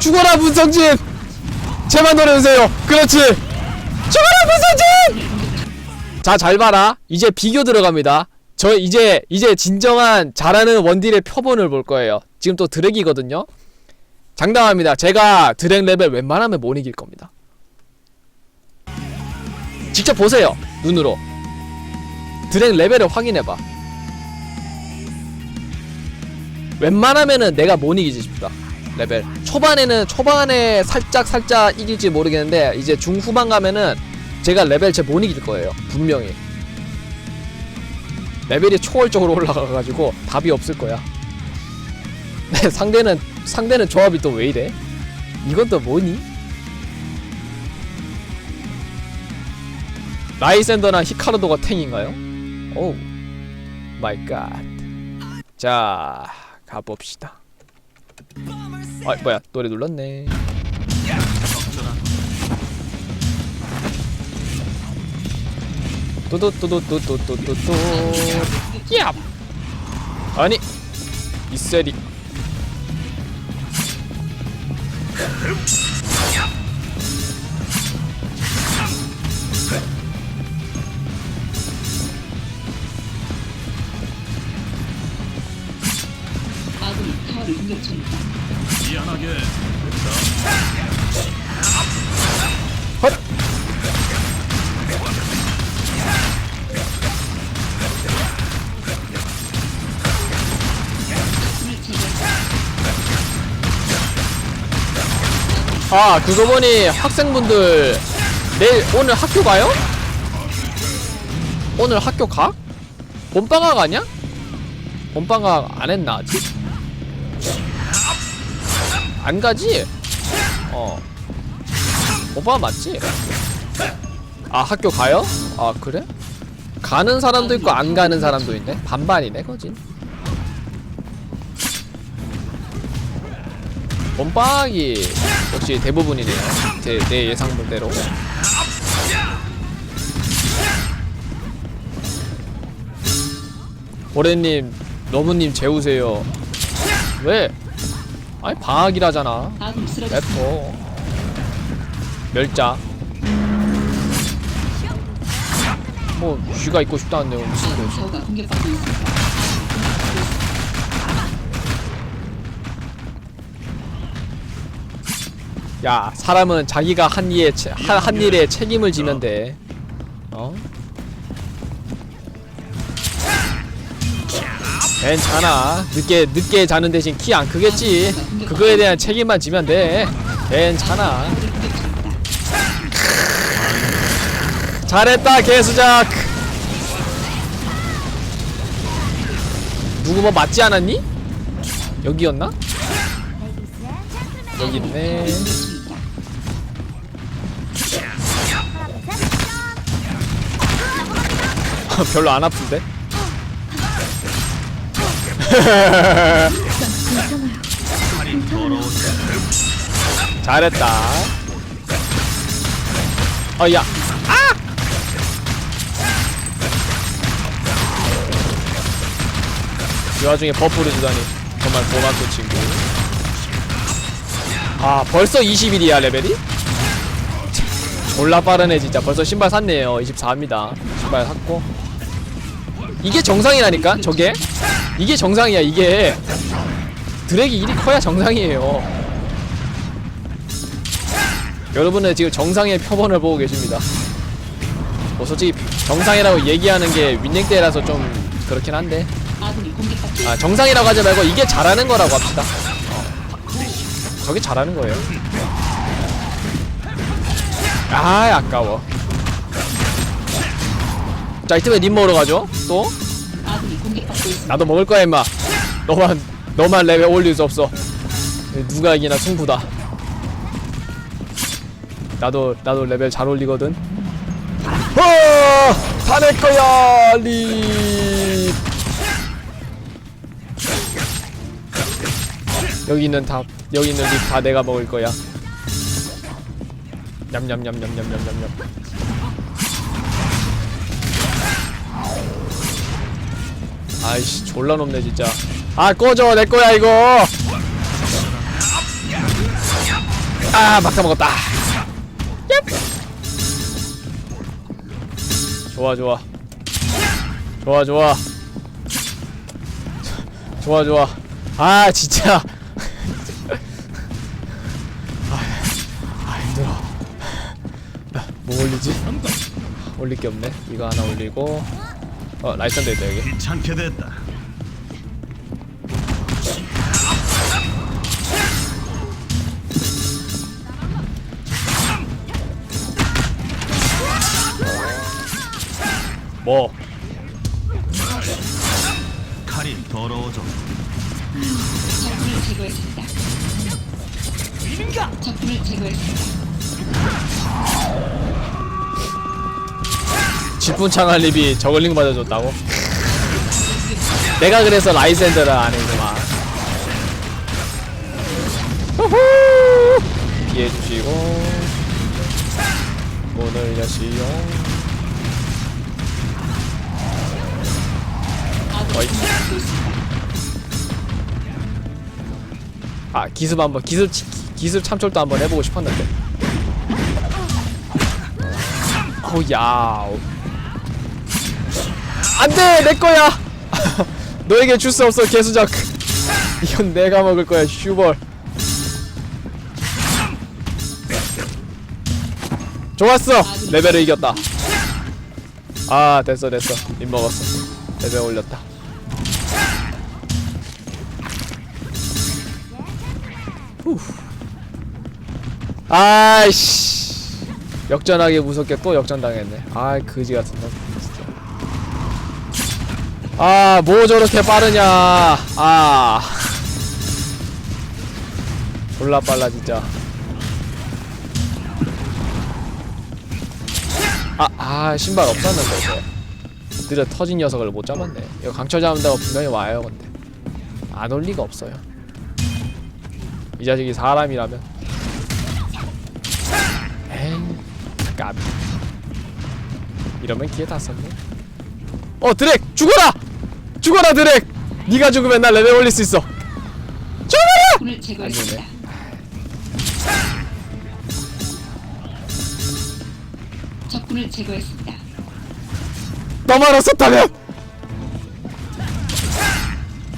죽어라 문성진! 제만 노려주세요. 그렇지. 죽어라 문성진! 자 잘 봐라. 이제 비교 들어갑니다. 저 이제 이제 진정한 잘하는 원딜의 표본을 볼 거예요. 지금 또 드랙이거든요. 장담합니다. 제가 드랙 레벨 웬만하면 못 이길 겁니다. 직접 보세요. 눈으로. 드랙 레벨을 확인해봐. 웬만하면은 내가 못 이기지 싶다 레벨. 초반에는 초반에 살짝 살짝 이길지 모르겠는데 이제 중후반 가면은 제가 레벨 제 못 이길 거예요 분명히. 레벨이 초월적으로 올라가가지고 답이 없을 거야. 네, 상대는 상대는 조합이 또 왜 이래? 이건 또 뭐니? 라이센더나 히카르도가 탱인가요? 오우 마이 갓자 가봅시다 아 뭐야. 노래 눌렀네. 또도또도또도또도또. 야 아니 이 세리 아군 타워를 공격 중입니다. 미안하게 헛 아 그거 보니 학생분들 내일 오늘 학교 가요? 오늘 학교 가? 봄방학 아니야? 봄방학 안 했나 아직? 안 가지? 어 오빠 맞지? 아 학교 가요? 아 그래? 가는 사람도 있고 안 가는 사람도 있네 반반이네 거진 봄방학이 역시 대부분이네요 제, 내 예상대로 보레님 너무님 재우세요 왜? 아니 방학이라잖아. 래퍼 멸자 뭐 쥐가 있고 싶다는데 뭐 무슨 있습니다. 야 사람은 자기가 한 일에 채- 한, 한 일에 책임을 지면 돼 어? 괜찮아 늦게 늦게 자는 대신 키 안 크겠지 그거에 대한 책임만 지면 돼 괜찮아. 잘했다 개수작 누구 뭐 맞지 않았니? 여기였나? 여기 있네. 별로 안 아픈데? 잘했다. 어 야. 아! 이 와중에 버프를 주다니 정말 고맙고 친구. 아 벌써 21이야 레벨이? 졸라 빠르네 진짜. 벌써 신발 샀네요. 24입니다. 신발 샀고. 이게 정상이라니까 저게 이게 정상이야 이게. 드랙이 일이 커야 정상이에요. 여러분은 지금 정상의 표본을 보고 계십니다. 뭐 솔직히 정상이라고 얘기하는 게 윈넥대라서 좀 그렇긴 한데. 아. 정상이라고 하지 말고 이게 잘하는 거라고 합시다. 어. 저게 잘하는 거예요. 아 아까워. 자 이쯤에 님 먹으러 가죠 또 나도 먹을 거야 임마. 너만 너만 레벨 올릴 수 없어. 누가 이기나 승부다. 나도 나도 레벨 잘 올리거든. 어! 다내 거야 리. 여기 있는 다 여기 있는 립 다 내가 먹을 거야. 냠냠냠냠냠냠냠냠 아이씨 졸라 높네 진짜. 아 꺼져 내 거야 이거. 아 막타 먹었다. 얍. 좋아 좋아. 좋아 좋아. 좋아 좋아. 아 진짜. 아, 아 힘들어. 뭐 올리지? 올릴 게 없네. 이거 하나 올리고 어 라이선도 있다 여기 귀찮게 됐다. 뭐 칼이 더러워져. 적군을 제거했습니다. 적군을 제거했습니다. 직분창한 립이 저글링 받아줬다고? 내가 그래서 라이센더를 안 했구만 후후! 피해주시고. 문을 아군이 어이. 아 기습 한 번 기습 치- 기습 참철도 한번 해보고 싶었는데. 어우 야 안돼 내 거야. 너에게 줄 수 없어 개수작. 이건 내가 먹을 거야 슈벌. 좋았어. 레벨을 이겼다. 아 됐어 됐어. 입 먹었어. 레벨 올렸다. 아이씨. 역전하기 무섭게 또 역전당했네. 아이 그지 같은 놈 아 뭐 저렇게 빠르냐. 아. 졸라 빨라 진짜. 아, 아 신발 없었는데 이제 느려 터진 녀석을 못 잡았네. 이거 강철 잡는다고 분명히 와요 근데. 안 올 리가 없어요. 이 자식이 사람이라면. 에이 까비 이러면 기회 다 썼네. 어 드랙 죽어라 죽어라 드랙 네가 죽으면 나 레벨 올릴 수 있어 죽어라 적군을 제거했습니다. 적군을 제거했습니다. 너만 없었다면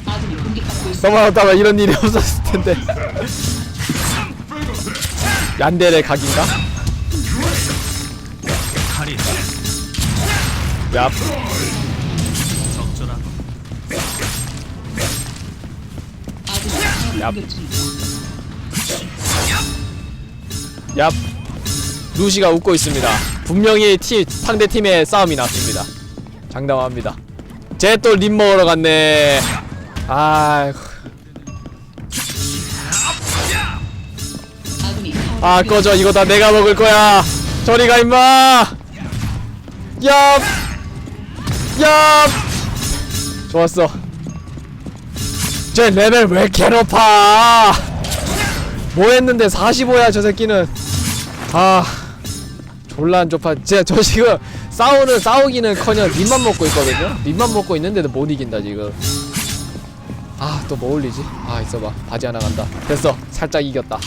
아군이 공격받고 있습니다. 너만 없다면 이런 일이 없었을 텐데 얀데레 각인가? 칼 얍. 루시가 웃고 있습니다. 분명히 팀 상대 팀의 싸움이 났습니다. 장담합니다. 쟤 또 립 먹으러 갔네. 아이고. 아 꺼져. 이거 다 내가 먹을 거야. 저리 가 임마. 얍. 얍! 좋았어 쟤 레벨 왜 높아? 뭐 했는데 45야 저 새끼는? 아 졸라 안 좁아 진짜 저 지금 싸우는 싸우기는 커녕 립만 먹고 있거든요? 립만 먹고 있는데도 못 이긴다 지금. 아 또 뭐 올리지? 아 있어봐. 바지 하나 간다. 됐어. 살짝 이겼다.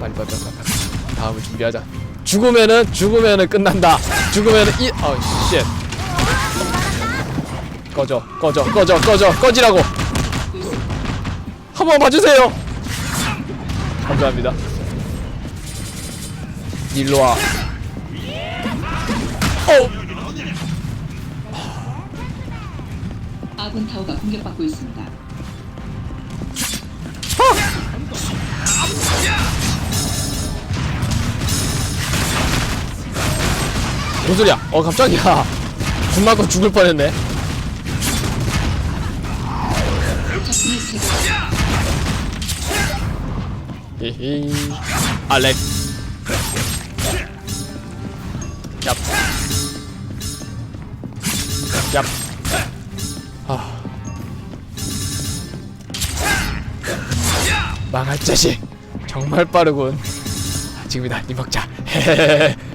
빨리 빨리 빨리 빨리. 다음을 준비하자. 죽으면은 죽으면은 끝난다. 죽으면은 이 어쉣 꺼져 꺼져 꺼져 꺼져. 꺼지라고 한번 봐주세요. 감사합니다. 일로 와. 어. 아군 타워가 공격받고 있습니다. 뭔 소리야? 어 깜짝이야. 군 맞고 죽을 뻔했네. 히히 알렉. 얍. 얍. 아. 망할 자식. 정말 빠르군. 아, 지금이다. 니 먹자.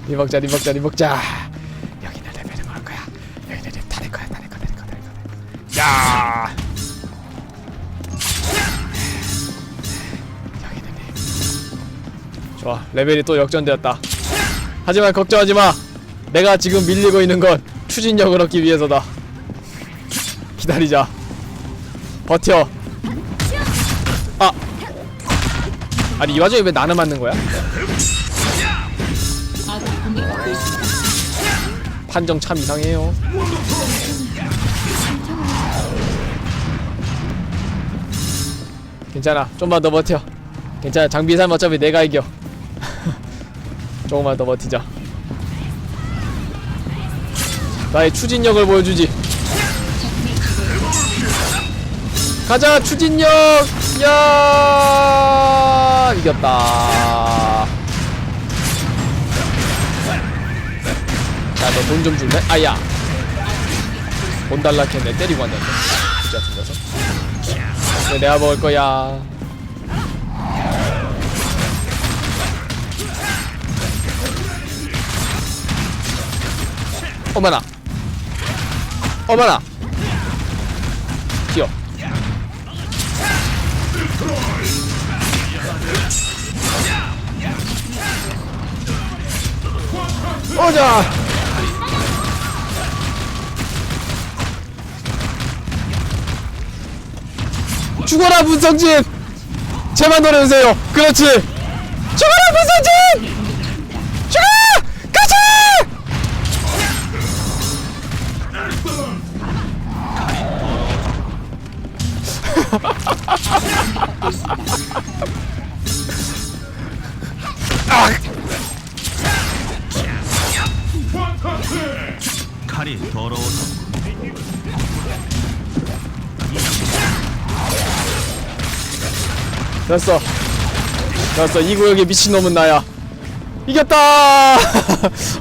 니 먹자 니 먹자 니 먹자 좋아 레벨이 또 역전되었다. 하지만 걱정하지마. 내가 지금 밀리고 있는 건 추진력을 얻기 위해서다. 기다리자. 버텨. 아. 아니 이 와중에 왜 나는 맞는 거야? 판정 참 이상해요. 괜찮아. 좀만 더 버텨. 괜찮아. 장비 산 어차피 내가 이겨 조금만 더 버티자. 나의 추진력을 보여주지. 가자 추진력! 야! 이겼다. 야너 돈 좀 줄래? 아야! 돈 달라 했네. 때리고 같은 녀석. 그래 내가 먹을 거야 어머나. 어머나. 튀어. 오자. 죽어라 문성진. 제발 노려주세요. 그렇지. 죽어라 문성진 칼이 더러워서. 됐어. 됐어. 이 구역의 미친놈은 나야. 이겼다!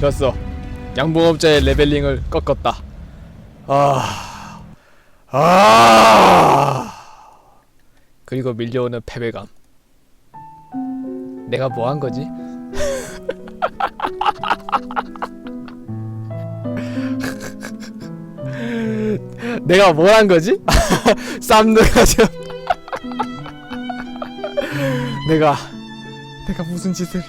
됐어 양봉업자의 레벨링을 꺾었다 아... 아... 그리고 밀려오는 패배감 내가 뭐 한 거지? 내가 뭘 한 거지? 쌈느가죠. 내가 내가 무슨 짓을?